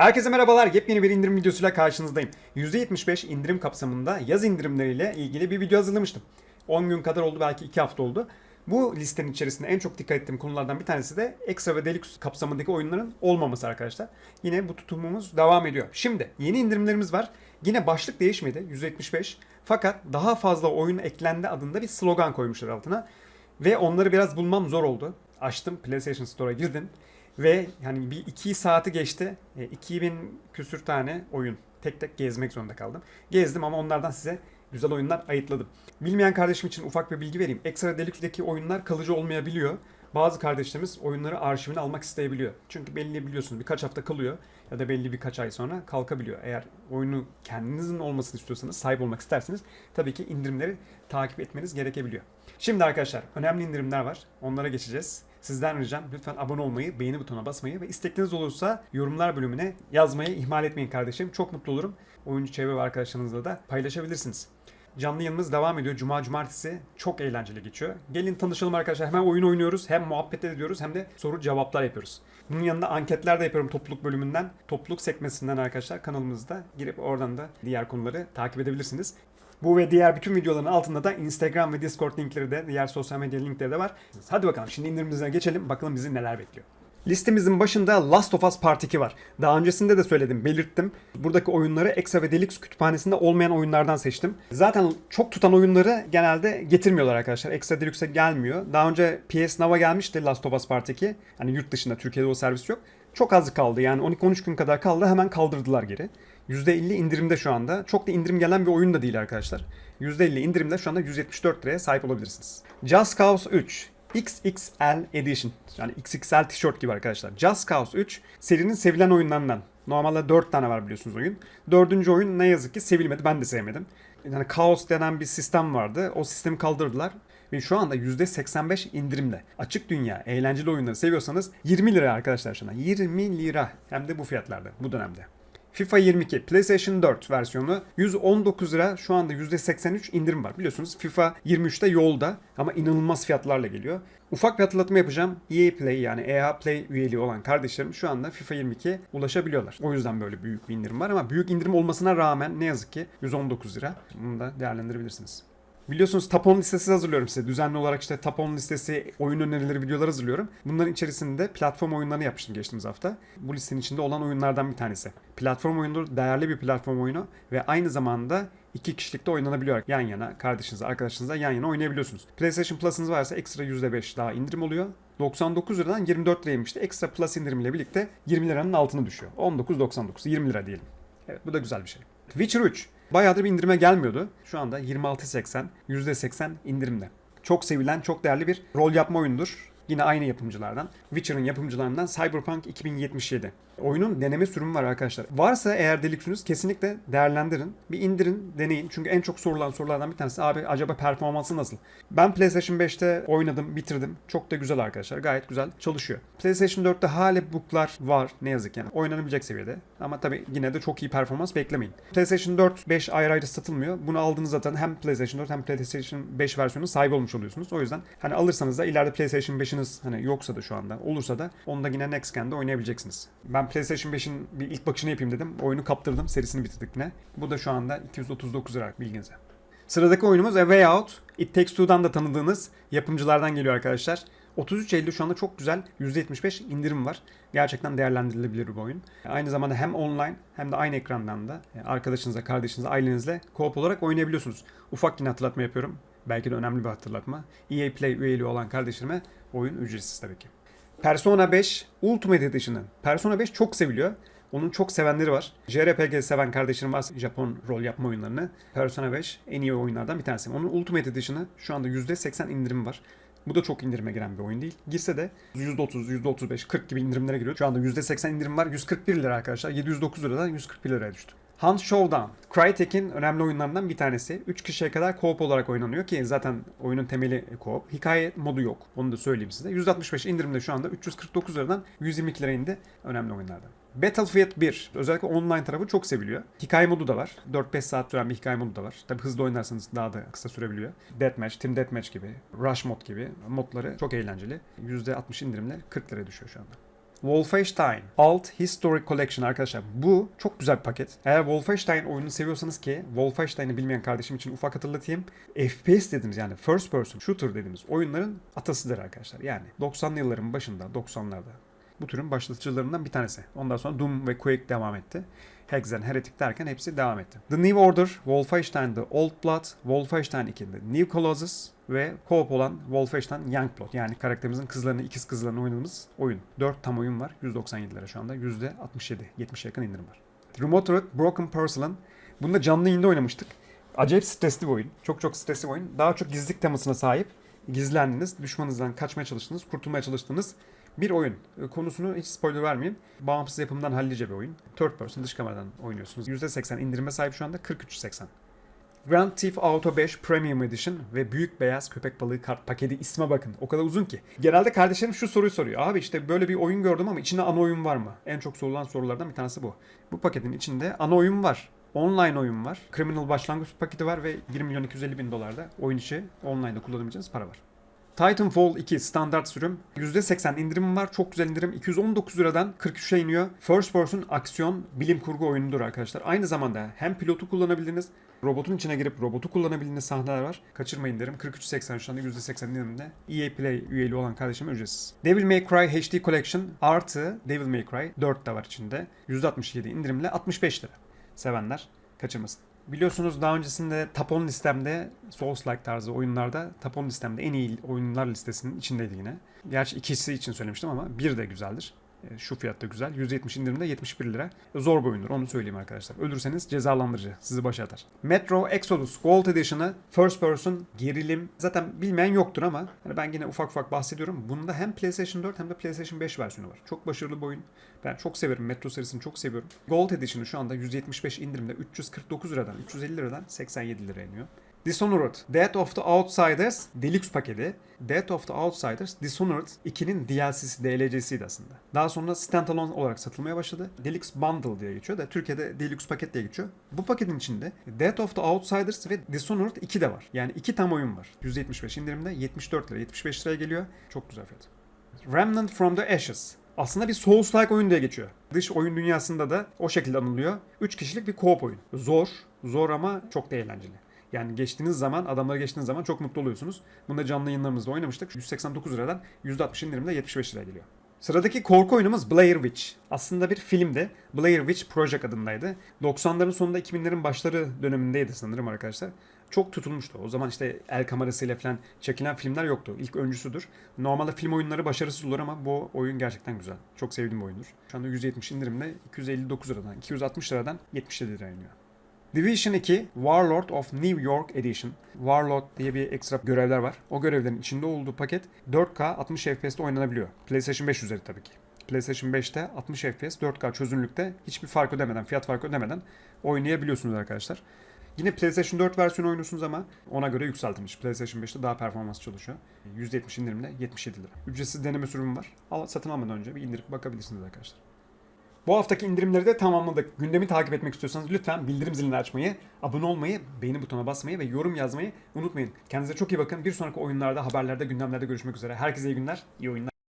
Herkese merhabalar. Yepyeni bir indirim videosuyla karşınızdayım. %75 indirim kapsamında yaz indirimleriyle ilgili bir video hazırlamıştım. 10 gün kadar oldu belki 2 hafta oldu. Bu listenin içerisinde en çok dikkat ettiğim konulardan bir tanesi de Extra ve Deluxe kapsamındaki oyunların olmaması arkadaşlar. Yine bu tutumumuz devam ediyor. Şimdi yeni indirimlerimiz var. Yine başlık değişmedi %75. Fakat daha fazla oyun eklendi adında bir slogan koymuşlar altına. Ve onları biraz bulmam zor oldu. Açtım PlayStation Store'a girdim. Ve yani bir iki saati geçti. E, 2000 küsür tane oyun. Tek tek gezmek zorunda kaldım. Gezdim ama onlardan size güzel oyunlar ayıtladım. Bilmeyen kardeşim için ufak bir bilgi vereyim. Extra Deluxe'deki oyunlar kalıcı olmayabiliyor. Bazı kardeşlerimiz oyunları arşivine almak isteyebiliyor. Çünkü belli biliyorsunuz birkaç hafta kalıyor ya da belli birkaç ay sonra kalkabiliyor. Eğer oyunu kendinizin olmasını istiyorsanız, sahip olmak isterseniz tabii ki indirimleri takip etmeniz gerekebiliyor. Şimdi arkadaşlar önemli indirimler var. Onlara geçeceğiz. Sizden ricam lütfen abone olmayı, beğeni butonuna basmayı ve istekleriniz olursa yorumlar bölümüne yazmayı ihmal etmeyin kardeşim. Çok mutlu olurum. Oyuncu çevre ve arkadaşlarınızla da paylaşabilirsiniz. Canlı yayınımız devam ediyor. Cuma cumartesi çok eğlenceli geçiyor. Gelin tanışalım arkadaşlar. Hemen oyun oynuyoruz. Hem muhabbet ediyoruz hem de soru cevaplar yapıyoruz. Bunun yanında anketler de yapıyorum topluluk bölümünden. Topluluk sekmesinden arkadaşlar kanalımızda girip oradan da diğer konuları takip edebilirsiniz. Bu ve diğer bütün videoların altında da Instagram ve Discord linkleri de diğer sosyal medya linkleri de var. Hadi bakalım şimdi indirimimize geçelim. Bakalım bizi neler bekliyor. Listemizin başında Last of Us Part 2 var. Daha öncesinde de söyledim, belirttim. Buradaki oyunları Extra ve Deluxe kütüphanesinde olmayan oyunlardan seçtim. Zaten çok tutan oyunları genelde getirmiyorlar arkadaşlar. Extra Deluxe'e gelmiyor. Daha önce PS Now'a gelmişti Last of Us Part 2. Hani yurt dışında, Türkiye'de o servis yok. Çok az kaldı yani 12-13 gün kadar kaldı hemen kaldırdılar geri. %50 indirimde şu anda. Çok da indirim gelen bir oyun da değil arkadaşlar. %50 indirimde şu anda 174 liraya sahip olabilirsiniz. Just Cause 3 XXL Edition. Yani XXL tişört gibi arkadaşlar. Just Cause 3 serinin sevilen oyunlarından. Normalde 4 tane var biliyorsunuz oyun. Dördüncü oyun ne yazık ki sevilmedi. Ben de sevmedim. Yani Chaos denen bir sistem vardı. O sistemi kaldırdılar. Ve şu anda %85 indirimle. Açık dünya, eğlenceli oyunları seviyorsanız 20 lira arkadaşlar şu anda. 20 lira. Hem de bu fiyatlarda, bu dönemde. FIFA 22 PlayStation 4 versiyonu 119 lira şu anda %83 indirim var. Biliyorsunuz FIFA 23'te yolda ama inanılmaz fiyatlarla geliyor. Ufak bir hatırlatma yapacağım. EA Play yani EA Play üyeliği olan kardeşlerim şu anda FIFA 22'ye ulaşabiliyorlar. O yüzden böyle büyük bir indirim var ama büyük indirim olmasına rağmen ne yazık ki 119 lira. Bunu da değerlendirebilirsiniz. Biliyorsunuz top 10 listesi hazırlıyorum size. Düzenli olarak işte top 10 listesi, oyun önerileri videolar hazırlıyorum. Bunların içerisinde platform oyunlarını yapmıştım geçtiğimiz hafta. Bu listenin içinde olan oyunlardan bir tanesi. Platform oyunu değerli bir platform oyunu ve aynı zamanda iki kişilikte oynanabiliyor. Yan yana kardeşinizle, arkadaşınızla yan yana oynayabiliyorsunuz. PlayStation Plus'ınız varsa ekstra %5 daha indirim oluyor. 99 liradan 24 liraya inmişti. Ekstra Plus indirimiyle birlikte 20 liranın altına düşüyor. 19.99, 20 lira diyelim. Evet bu da güzel bir şey. Witcher 3. Bayağıdır bir indirime gelmiyordu. Şu anda 26.80, %80 indirimde. Çok sevilen, çok değerli bir rol yapma oyunudur. Yine aynı yapımcılardan. Witcher'ın yapımcılarından Cyberpunk 2077. Oyunun deneme sürümü var arkadaşlar. Varsa eğer deliksiniz kesinlikle değerlendirin. Bir indirin, deneyin. Çünkü en çok sorulan sorulardan bir tanesi abi acaba performansı nasıl? Ben PlayStation 5'te oynadım, bitirdim. Çok da güzel arkadaşlar. Gayet güzel çalışıyor. PlayStation 4'te hala bug'lar var ne yazık yani. Oynanabilecek seviyede. Ama tabii yine de çok iyi performans beklemeyin. PlayStation 4 5 ayrı ayrı satılmıyor. Bunu aldığınız zaten hem PlayStation 4 hem PlayStation 5 versiyonu sahip olmuş oluyorsunuz. O yüzden hani alırsanız da ileride PlayStation 5'iniz hani yoksa da şu anda olursa da onu da yine Next Gen'de oynayabileceksiniz. Ben PlayStation 5'in bir ilk bakışını yapayım dedim. Oyunu kaptırdım. Serisini bitirdik yine. Bu da şu anda 239 lira bilginize. Sıradaki oyunumuz A Way Out. It Takes Two'dan da tanıdığınız yapımcılardan geliyor arkadaşlar. 33 Eylül şu anda çok güzel %75 indirim var. Gerçekten değerlendirilebilir bir oyun. Aynı zamanda hem online hem de aynı ekrandan da arkadaşınızla, kardeşinizle, ailenizle co-op olarak oynayabiliyorsunuz. Ufak yine hatırlatma yapıyorum. Belki de önemli bir hatırlatma. EA Play üyeliği olan kardeşlerime oyun ücretsiz tabii ki. Persona 5 Ultimate Edition'ı. Persona 5 çok seviliyor. Onun çok sevenleri var. JRPG seven kardeşlerim varsa Japon rol yapma oyunlarını. Persona 5 en iyi oyunlardan bir tanesi. Onun Ultimate Edition'ı şu anda %80 indirim var. Bu da çok indirime giren bir oyun değil. Girse de %30, %35, 40 gibi indirimlere giriyor. Şu anda %80 indirim var. 141 lira arkadaşlar. 709 liradan 141 liraya düştü. Hunt Showdown. Crytek'in önemli oyunlarından bir tanesi. 3 kişiye kadar co-op olarak oynanıyor ki zaten oyunun temeli co-op. Hikaye modu yok. Onu da söyleyeyim size. 165 indirimde şu anda 349 liradan 122 lira indi. Önemli oyunlardan. Battlefield 1 özellikle online tarafı çok seviliyor. Hikaye modu da var. 4-5 saat süren bir hikaye modu da var. Tabi hızlı oynarsanız daha da kısa sürebiliyor. Deathmatch, Team Deathmatch gibi, Rush mod gibi modları çok eğlenceli. %60 indirimle 40 liraya düşüyor şu anda. Wolfenstein Alt History Collection arkadaşlar. Bu çok güzel bir paket. Eğer Wolfenstein oyununu seviyorsanız ki Wolfenstein'i bilmeyen kardeşim için ufak hatırlatayım. FPS dediğimiz yani first person shooter dediğimiz oyunların atasıdır arkadaşlar. Yani 90'lı yılların başında 90'larda bu türün başlatıcılarından bir tanesi. Ondan sonra Doom ve Quake devam etti. Hexen, Heretic derken hepsi devam etti. The New Order, Wolfenstein The Old Blood, Wolfenstein 2 The New Colossus ve co-op olan Wolfenstein Youngblood. Yani karakterimizin kızlarını, ikiz kızlarını oynadığımız oyun. 4 tam oyun var. 197 lira şu anda. %67, 70'e yakın indirim var. Remote Road Broken Porcelain. Bunda canlı yayında oynamıştık. Acayip stresli bir oyun. Çok çok stresli bir oyun. Daha çok gizlilik temasına sahip. Gizlendiniz, düşmanınızdan kaçmaya çalıştınız, kurtulmaya çalıştığınız bir oyun. E, Konusunu hiç spoiler vermeyeyim. Bağımsız yapımdan hallice bir oyun. Third person dış kameradan oynuyorsunuz. %80 indirime sahip şu anda 43.80. Grand Theft Auto 5 Premium Edition ve Büyük Beyaz Köpek Balığı kart paketi isme bakın. O kadar uzun ki. Genelde kardeşlerim şu soruyu soruyor. Abi işte böyle bir oyun gördüm ama içinde ana oyun var mı? En çok sorulan sorulardan bir tanesi bu. Bu paketin içinde ana oyun var. Online oyun var. Criminal başlangıç paketi var ve 1 milyon 250 bin dolarda oyun içi online'da kullanabileceğiniz para var. Titanfall 2 standart sürüm. %80 indirim var. Çok güzel indirim. 219 liradan 43'e iniyor. First person aksiyon bilim kurgu oyunudur arkadaşlar. Aynı zamanda hem pilotu kullanabilirsiniz. Robotun içine girip robotu kullanabildiğiniz sahneler var. Kaçırmayın derim. 43.80 şu anda %80 indirimde. EA Play üyeliği olan kardeşime ücretsiz. Devil May Cry HD Collection artı Devil May Cry 4 de var içinde. %67 indirimle 65 lira. Sevenler kaçırmasın. Biliyorsunuz daha öncesinde 10 listemde Souls-like tarzı oyunlarda 10 listemde en iyi oyunlar listesinin içindeydi yine. Gerçi ikisi için söylemiştim ama bir de güzeldir. E, Şu fiyatta güzel. 170 indirimde 71 lira. Zor bir oyundur onu söyleyeyim arkadaşlar. Ölürseniz cezalandırıcı. Sizi başa atar. Metro Exodus Gold Edition'ı First Person gerilim. Zaten bilmeyen yoktur ama hani ben yine ufak ufak bahsediyorum. Bunda hem PlayStation 4 hem de PlayStation 5 versiyonu var. Çok başarılı bir oyun. Ben çok severim. Metro serisini çok seviyorum. Gold Edition'ı şu anda 175 indirimde 349 liradan 350 liradan 87 liraya iniyor. Dishonored, Death of the Outsiders Deluxe paketi. Death of the Outsiders, Dishonored 2'nin DLC'si, DLC'siydi aslında. Daha sonra standalone olarak satılmaya başladı. Deluxe Bundle diye geçiyor da Türkiye'de Deluxe paket diye geçiyor. Bu paketin içinde Death of the Outsiders ve Dishonored 2 de var. Yani iki tam oyun var. 175 indirimde 74 lira, 75 liraya geliyor. Çok güzel fiyat. Remnant from the Ashes. Aslında bir Souls-like oyun diye geçiyor. Dış oyun dünyasında da o şekilde anılıyor. 3 kişilik bir co-op oyun. Zor, zor ama çok da eğlenceli. Yani geçtiğiniz zaman, adamları geçtiğiniz zaman çok mutlu oluyorsunuz. Bunda canlı yayınlarımızda oynamıştık. 189 liradan %60 indirimde 75 liraya geliyor. Sıradaki korku oyunumuz Blair Witch. Aslında bir filmdi. Blair Witch Project adındaydı. 90'ların sonunda 2000'lerin başları dönemindeydi sanırım arkadaşlar. Çok tutulmuştu. O zaman işte el kamerasıyla falan çekilen filmler yoktu. İlk öncüsüdür. Normalde film oyunları başarısız olur ama bu oyun gerçekten güzel. Çok sevdiğim bir oyundur. Şu anda 170 indirimle 259 liradan, 260 liradan 77 liraya iniyor. Division 2 Warlord of New York Edition. Warlord diye bir ekstra görevler var. O görevlerin içinde olduğu paket 4K 60 FPS'te oynanabiliyor. PlayStation 5 üzeri tabii ki. PlayStation 5'te 60 FPS 4K çözünürlükte hiçbir fark ödemeden, fiyat farkı ödemeden oynayabiliyorsunuz arkadaşlar. Yine PlayStation 4 versiyonu oynuyorsunuz ama ona göre yükseltilmiş. PlayStation 5'te daha performans çalışıyor. %70 indirimle 77 lira. Ücretsiz deneme sürümü var. Al, satın almadan önce bir indirip bakabilirsiniz arkadaşlar. Bu haftaki indirimleri de tamamladık. Gündemi takip etmek istiyorsanız lütfen bildirim zilini açmayı, abone olmayı, beğeni butonuna basmayı ve yorum yazmayı unutmayın. Kendinize çok iyi bakın. Bir sonraki oyunlarda, haberlerde, gündemlerde görüşmek üzere. Herkese iyi günler, iyi oyunlar.